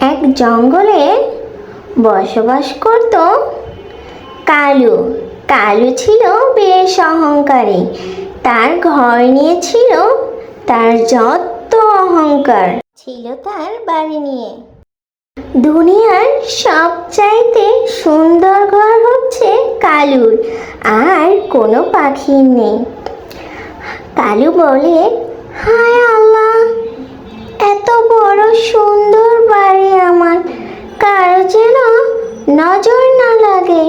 এক জঙ্গলে বসবাস করত কালু। কালু ছিল বেশ অহংকারী। তার ঘর নিয়ে ছিল তার যত অহংকার ছিল তার বাড়ি নিয়ে। দুনিয়ার সবচাইতে সুন্দর ঘর হচ্ছে কালুর, আর কোনো পাখি নেই। কালু বলে, হায় আল্লাহ এত বড় সুন্দর বাড়ি আমার। কারও যেন নজর না লাগে।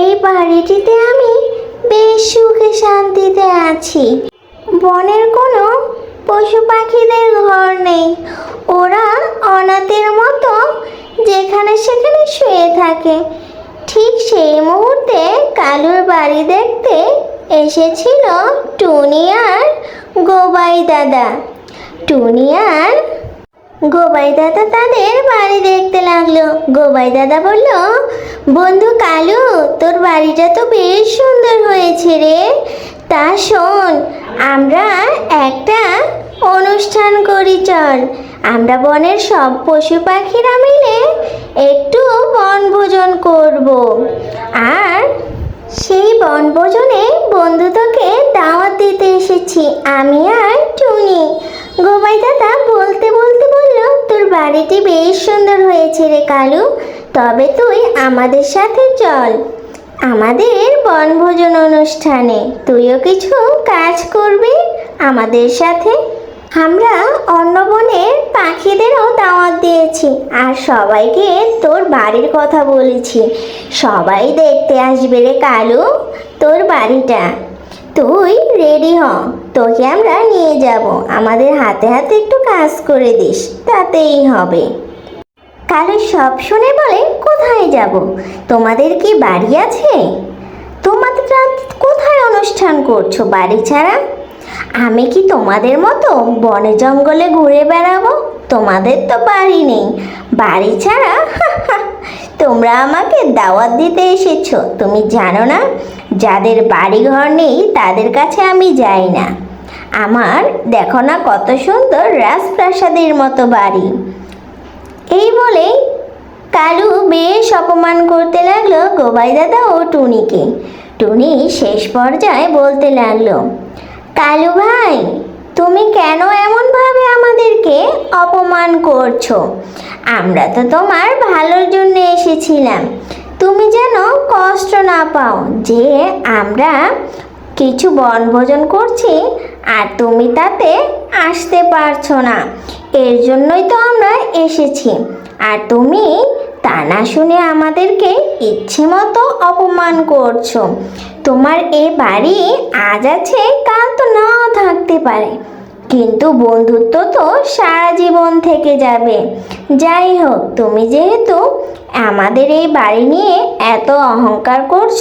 এই বাড়িটিতে আমি বেশ সুখে শান্তিতে আছি। বনের কোনো পশু পাখিদের ঘর নেই। ওরা অনাথের মতো যেখানে সেখানে শুয়ে থাকে। ঠিক সেই মুহূর্তে কালুর বাড়ি দেখতে এসেছিল টুনি আর গোবাই দাদা। টুনি আর গোবাই দাদা তাদের বাড়ি দেখতে লাগল। গোবাই দাদা বলল, বন্ধু কালু, তোর বাড়িটা তো বেশ সুন্দর হয়েছে রে। তা শোন, আমরা একটা অনুষ্ঠান করি, চল। আমরা বনের সব পশু পাখিরা মিলে একটু বনভোজন করব। আর সেই বনভোজনে বন্ধু তোকে দাওয়াত দিতে এসেছি, আমি আর টুনি। গোবাই দাদা বলতে বলতে বলল, তোর বাড়িটি বেশ সুন্দর হয়েছে রে কালু। তবে তুই আমাদের সাথে চল। আমাদের বনভোজন অনুষ্ঠানে তুইও কিছু কাজ করবি আমাদের সাথে। আমরা অন্য বনের পাখিদেরও দাওয়াত দিয়েছি আর সবাইকে তোর বাড়ির কথা বলেছি। সবাই দেখতে আসবে রে কালু, তোর বাড়িটা। তুই রেডি হ, তোকে আমরা নিয়ে যাব। আমাদের হাতে হাতে একটু কাজ করে দিস, তাতেই হবে। কালু সব শুনে বলে, কোথায় যাব? তোমাদের কি বাড়ি আছে? তোমাদের কোথায় অনুষ্ঠান করছ, বাড়ি ছাড়া? আমি কি তোমাদের মতো বনে জঙ্গলে ঘুরে বেড়াবো? তোমাদের তো বাড়ি নেই। বাড়ি ছাড়া তোমরা আমাকে দাওয়াত দিতে এসেছ, তুমি জানো না? যাদের বাড়ি ঘর নেই, তাদের কাছে আমি যাই না। আমার দেখো না কত সুন্দর রাজপ্রাসাদের মতো বাড়ি। এই বলে কালু বেশ অপমান করতে লাগল গোবাই দাদা ও টুনিকে। টুনি শেষ পর্যায়ে বলতে লাগল, কালু ভাই, তুমি কেন এমনভাবে আমাদেরকে অপমান করছ? আমরা তো তোমার ভালোর জন্য এসেছিলাম। তুমি যেন কষ্ট না পাও যে আমরা কিছু বনভোজন করছি আর তুমি তাতে আসতে পারছ না। এর জন্যই তো আমরা এসেছি। আর তুমি তা না শুনে আমাদেরকে ইচ্ছে মতো অপমান করছ। তোমার এ বাড়ি আজ আছে, কাল তো নাও থাকতে পারে। কিন্তু বন্ধুত্ব তো সারা জীবন থেকে যাবে। যাই হোক, তুমি যেহেতু আমাদের এই বাড়ি নিয়ে এত অহংকার করছ?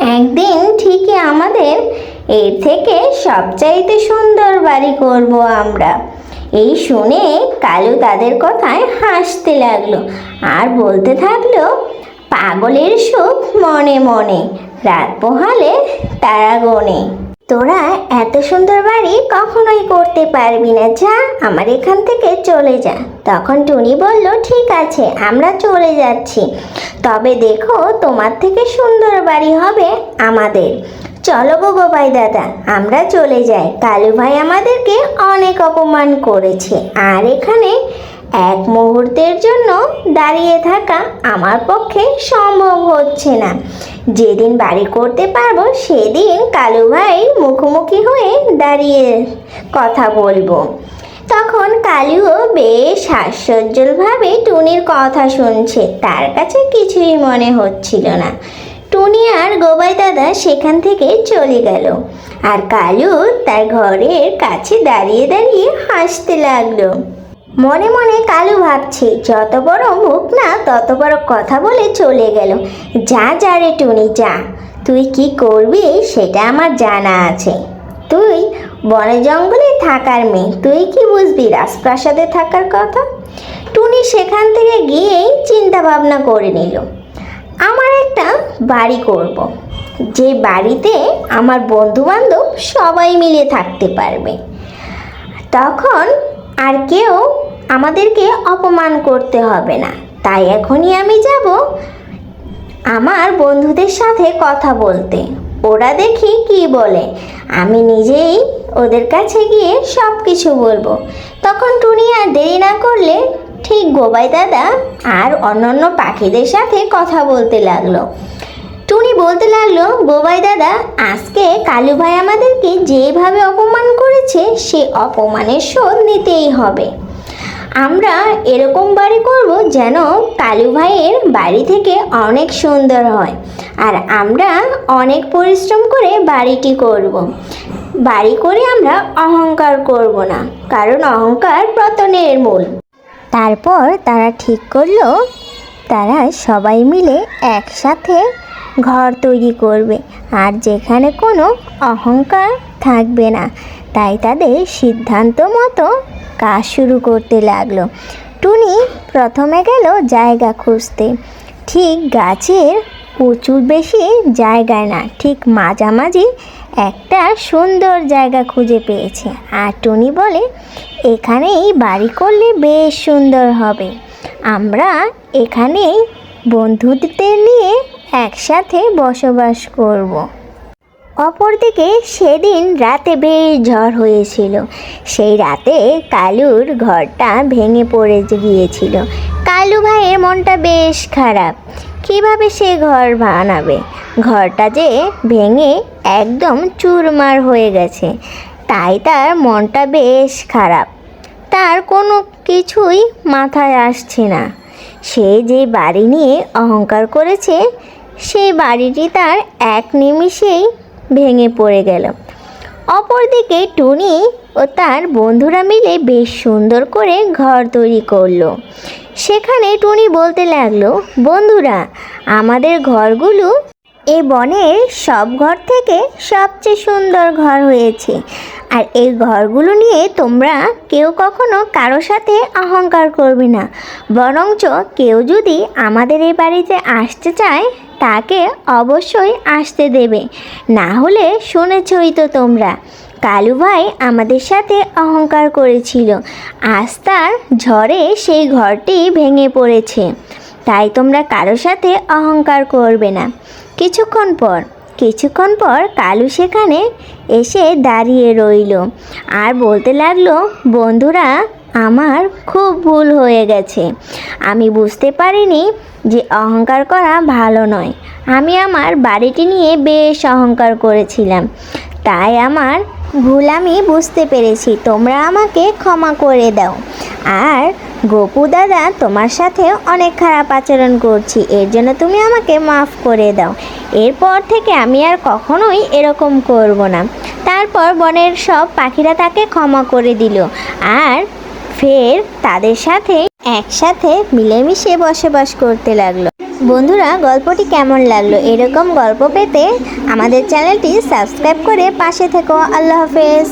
একদিন ঠিকই আমাদের এর থেকে সবচাইতে সুন্দর বাড়ি করব আমরা। এই শুনে কালু তাদের কথায় হাসতে লাগল আর বলতে থাকল, পাগলের সুখ মনে মনে, রাত পোহালে তারা গনে। তোরা এত সুন্দর বাড়ি কখনোই করতে পারবি না। যা, আমার এখান থেকে চলে যা। তখন টুনি বলল, ঠিক আছে, আমরা চলে যাচ্ছি। তবে দেখো, তোমার থেকে সুন্দর বাড়ি হবে আমাদের। চলো গো গোপাই দাদা, আমরা চলে যাই। কালু ভাই আমাদেরকে অনেক অপমান করেছে। আর এখানে এক মুহূর্তের জন্য দাঁড়িয়ে থাকা আমার পক্ষে সম্ভব হচ্ছে না। যেদিন বাড়ি করতে পারব, সেদিন কালু ভাই মুখোমুখি হয়ে দাঁড়িয়ে কথা বলব। তখন কালুও বেশ হাস্যোজ্জ্বলভাবে টুনির কথা শুনছে। তার কাছে কিছুই মনে হচ্ছিল না। টুনি আর গোবাই দাদা সেখান থেকে চলে গেল। আর কালু তার ঘরের কাছে দাঁড়িয়ে দাঁড়িয়ে হাসতে লাগল। মনে মনে কালু ভাবছে, যত বড় মুখ না, তত বড় কথা বলে চলে গেল। যা যা রে টুনি, যা। তুই কি করবি, সেটা আমার জানা আছে। তুই বনে জঙ্গলে থাকার মেয়ে, তুই কি বুঝবি রাজপ্রাসাদে থাকার কথা? টুনি সেখান থেকে গিয়েই চিন্তা ভাবনা করে নিল। আমার একটা বাড়ি করব। যে বাড়িতে আমার বন্ধু বান্ধব সবাই মিলে থাকতে পারবে। তখন আর কেউ আমাদেরকে অপমান করতে হবে না। তাই এখনই আমি যাব আমার বন্ধুদের সাথে কথা বলতে। ওরা দেখি কি বলে। আমি নিজেই ওদের কাছে গিয়ে সব কিছু বলব। তখন টুনি আর দেরি না করলে ঠিক গোবাই দাদা আর অন্যান্য পাখিদের সাথে কথা বলতে লাগল। টুনি বলতে লাগল, গোবাই দাদা, আজকে কালু ভাই আমাদেরকে যেভাবে অপমান করেছে, সে অপমানের শোধ নিতেই হবে। আমরা এরকম বাড়ি করব যেন কালু ভাইয়ের বাড়ি থেকে অনেক সুন্দর হয়। আর আমরা অনেক পরিশ্রম করে বাড়িটি করব। বাড়ি করে আমরা অহংকার করব না, কারণ অহংকার পতনের মূল। তারপর তারা ঠিক করল, তারা সবাই মিলে একসাথে ঘর তৈরি করবে। আর যেখানে কোনো অহংকার থাকবে না, তাই তাদের সিদ্ধান্ত মতো কাজ শুরু করতে লাগল। টুনি প্রথমে গেল জায়গা খুঁজতে। ঠিক গাছের প্রচুর বেশি জায়গায় না, ঠিক মাঝামাঝি একটা সুন্দর জায়গা খুঁজে পেয়েছে। আর টুনি বলে, এখানেই বাড়ি করলে বেশ সুন্দর হবে। আমরা এখানেই বন্ধুদের নিয়ে একসাথে বসবাস করব। অপরদিকে সেদিন রাতে বেশ ঝড় হয়েছিল। সেই রাতে কালুর ঘরটা ভেঙে পড়ে গিয়েছিল। কালু ভাইয়ের মনটা বেশ খারাপ। কীভাবে সে ঘর বানাবে ঘরটা যে ভেঙে একদম চুরমার হয়ে গেছে, তাই তার মনটা বেশ খারাপ। তার কোনো কিছুই মাথায় আসছে না। সে যে বাড়ি নিয়ে অহংকার করেছে সেই বাড়িটি তার এক নিমিষেই ভেঙে পড়ে গেল। অপরদিকে টুনি ও তার বন্ধুরা মিলে বেশ সুন্দর করে ঘর তৈরি করল। সেখানে টুনি বলতে লাগল, বন্ধুরা, আমাদের ঘরগুলো এই বনের সব ঘর থেকে সবচেয়ে সুন্দর ঘর হয়েছে। আর এই ঘরগুলো নিয়ে তোমরা কেউ কখনো কারও সাথে অহংকার করবে না। বরঞ্চ কেউ যদি আমাদের এই বাড়িতে আসতে চায়, তাকে অবশ্যই আসতে দেবে। না হলে শুনেছই তো তোমরা। কালু ভাই আমাদের সাথে অহংকার করেছিল। আজ তার ঝড়ে সেই ঘরটি ভেঙে পড়েছে। তাই তোমরা কারও সাথে অহংকার করবে না। কিছুক্ষণ পর কিছুক্ষণ পর কালু সেখানে এসে দাঁড়িয়ে রইল আর বলতে লাগল, বন্ধুরা, আমার খুব ভুল হয়ে গেছে। আমি বুঝতে পারিনি যে অহংকার করা ভালো নয়। আমি আমার বাড়িটি নিয়ে বেশ অহংকার করেছিলাম। তাই আমার ভুল আমি বুঝতে পেরেছি। তোমরা আমাকে ক্ষমা করে দাও। আর গোপু দাদা, তোমার সাথে অনেক খারাপ আচরণ করছি। এর জন্য তুমি আমাকে মাফ করে দাও। এরপর থেকে আমি আর কখনোই এরকম করব না। তারপর বনের সব পাখিরা তাকে ক্ষমা করে দিল। আর ফের তাদের সাথে একসাথে মিলেমিশে বসবাস করতে লাগল। বন্ধুরা, গল্পটি কেমন লাগল? এরকম গল্প পেতে আমাদের চ্যানেলটি সাবস্ক্রাইব করে পাশে থেকো। আল্লাহ হাফেজ।